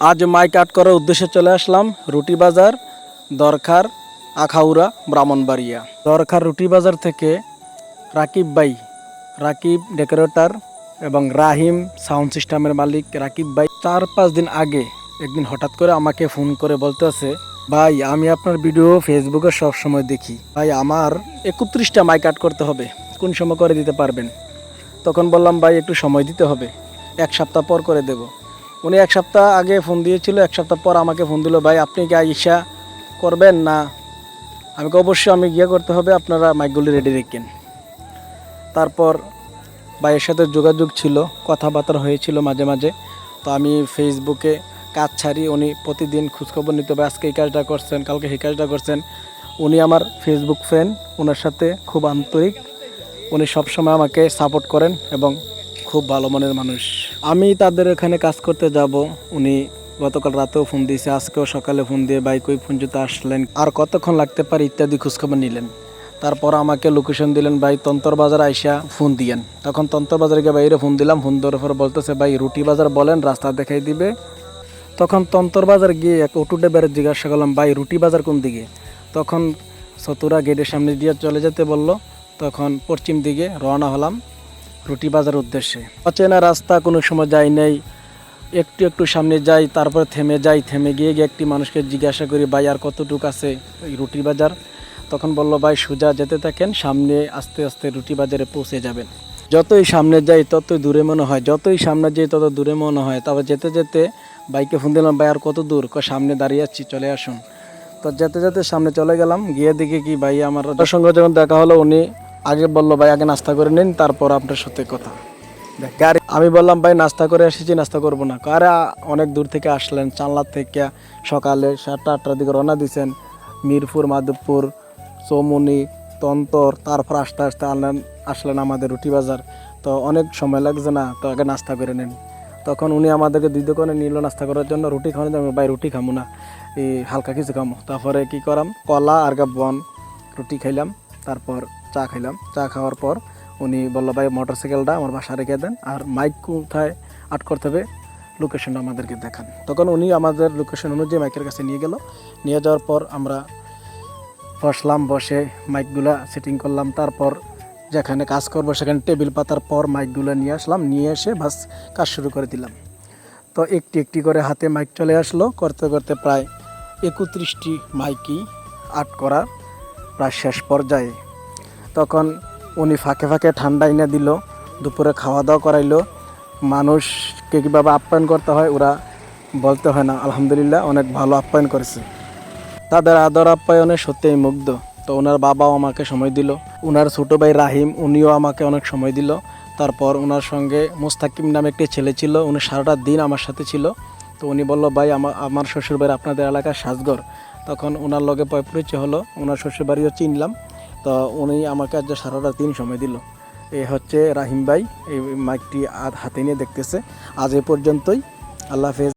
আজ মাইক আট করার উদ্দেশ্যে চলে আসলাম রুটি বাজার, দরখার, আখাউড়া, ব্রাহ্মণবাড়িয়া। দরখার রুটি বাজার থেকে রাকিব ভাই, রাকিব ডেকোরেটর এবং রাহিম সাউন্ড সিস্টেমের মালিক রাকিব ভাই চার পাঁচ দিন আগে একদিন হঠাৎ করে আমাকে ফোন করে বলতেছে, ভাই, আমি আপনার ভিডিও ফেসবুকে সব সময় দেখি। ভাই, আমার একত্রিশটা মাইক আট করতে হবে, কোন সময় করে দিতে পারবেন? তখন বললাম, ভাই, একটু সময় দিতে হবে, এক সপ্তাহ পর করে দেব। উনি এক সপ্তাহ আগে ফোন দিয়েছিল, এক সপ্তাহ পর আমাকে ফোন দিল, ভাই, আপনি কি ইচ্ছা করবেন না? আমি অবশ্যই আমি গিয়ে করতে হবে, আপনারা মাইকগুলি রেডি রেখেন। তারপর ভাইয়ের সাথে যোগাযোগ ছিল, কথাবার্তা হয়েছিল মাঝে মাঝে। তো আমি ফেসবুকে কাজ ছাড়ি, উনি প্রতিদিন খোঁজখবর নিতে হবে, আজকে এই কাজটা করছেন, কালকে এই কাজটা করছেন। উনি আমার ফেসবুক ফ্রেন্ড ওনার সাথে খুব আন্তরিক। উনি সবসময় আমাকে সাপোর্ট করেন এবং খুব ভালো মনের মানুষ। আমি তাদের এখানে কাজ করতে যাব। উনি গতকাল রাতেও ফোন দিয়েছে, আজকেও সকালে ফোন দিয়ে বাইক ওই ফোন জুতে আসলেন, আর কতক্ষণ লাগতে পারে ইত্যাদি খোঁজখবর নিলেন। তারপর আমাকে লোকেশন দিলেন, ভাই তন্তর বাজার আইসা ফোন দিয়েন। তখন তন্তর বাজারে গিয়ে বাইরে ফোন দিলাম, ফোন দেওয়ার পর বলতেছে, ভাই রুটি বাজার বলেন, রাস্তা দেখাই দিবে। তখন তন্তর বাজার গিয়ে এক অটো ড্রাইভারের জিজ্ঞাসা করলাম, ভাই রুটি বাজার কোন দিকে? তখন সতুরা গেটের সামনে দিয়ে চলে যেতে বলল, তখন পশ্চিম দিকে রওনা হলাম। রুটি বাজার উদ্দেশ্যে। অচেনা রাস্তা, কোনো সময় যাই নাই। একটু একটু সামনে যাই, তারপর থেমে যাই, থেমে গিয়ে গিয়ে একটি মানুষকে জিজ্ঞাসা করি, ভাই, আর কতটুক আছে এই রুটি বাজার? তখন বলল, ভাই, সোজা যেতে থাকেন, সামনে আস্তে আস্তে রুটি বাজারে পৌঁছে যাবেন। যতই সামনে যাই, ততই দূরে মনে হয়। যতই সামনে যাই, তত দূরে মনে হয়। তারপর যেতে যেতে বাইকে ফোন দিলাম, ভাই, আর কত দূর? সামনে দাঁড়িয়ে আছি, চলে আসুন। তো যেতে যেতে সামনে চলে গেলাম। গিয়ে দেখি কি ভাই, আমার সঙ্গে যখন দেখা হলো, উনি আগে বলল, ভাই, আগে নাস্তা করে নিন, তারপর আপনার সাথে কথা। গাড়ি আমি বললাম, ভাই, নাস্তা করে এসেছি, নাস্তা করব না। কারা অনেক দূর থেকে আসলেন চানলার থেকে সকালে সাতটা, আটটার দিকে রওনা দিয়েছেন মিরপুর, মাধবপুর চৌমনি তন্তর, তারপর আস্তে আস্তে আনলেন, আসলেন আমাদের রুটি বাজার। তো অনেক সময় লাগছে না, তো আগে নাস্তা করে নেন। তখন উনি আমাদেরকে দুই দোকানে নিল নাস্তা করার জন্য। রুটি খাওয়ানোর জন্য, ভাই, রুটি খামো না, এই হালকা কিছু খামো। তারপরে কি করাম? কলা আর বন, রুটি খাইলাম। তারপর চা খাইলাম। চা খাওয়ার পর উনি বলল, ভাই মোটর সাইকেলটা আমার বাসা রেখে দেন আর মাইক কোথায় আট করতে হবে লোকেশনটা আমাদেরকে দেখান। তখন উনি আমাদের লোকেশন অনুযায়ী মাইকের কাছে নিয়ে গেল। নিয়ে যাওয়ার পর আমরা বসলাম, বসে মাইকগুলা সেটিং করলাম। তারপর যেখানে কাজ করব সেখানে টেবিল পাতার পর মাইকগুলো নিয়ে আসলাম। নিয়ে এসে বাস কাজ শুরু করে দিলাম। তো একটি একটি করে হাতে মাইক চলে আসলো। করতে করতে প্রায় একত্রিশটি মাইকই আট করার প্রায় শেষ পর্যায়ে। তখন উনি ফাঁকে ফাঁকে ঠান্ডা এনে দিল, দুপুরে খাওয়া দাওয়া করাইলো। মানুষকে কীভাবে আপ্যায়ন করতে হয়, ওরা বলতে হয় না। আলহামদুলিল্লাহ, অনেক ভালো আপ্যায়ন করেছে। তাদের আদর আপ্যায়নে সত্যিই মুগ্ধ। তো ওনার বাবাও আমাকে সময় দিল। ওনার ছোটো ভাই রাহিম, উনিও আমাকে অনেক সময় দিল। তারপর ওনার সঙ্গে মুস্তাকিম নামে একটি ছেলে ছিল, উনি সারাটা দিন আমার সাথে ছিল। তো উনি বলল, ভাই আমার আমার শ্বশুর বাড়ি আপনাদের এলাকার সাজগর তখন ওনার লগে পরিচয় হলো, ওনার শ্বশুর বাড়িও চিনলাম। তো উনি আমাকে আজ সারাটা তিন সময় দিল। এ হচ্ছে রাহিম ভাই, এই মাইকটি হাতে নিয়ে দেখতেছে। আজ এ পর্যন্তই। আল্লাহ হাফেজ।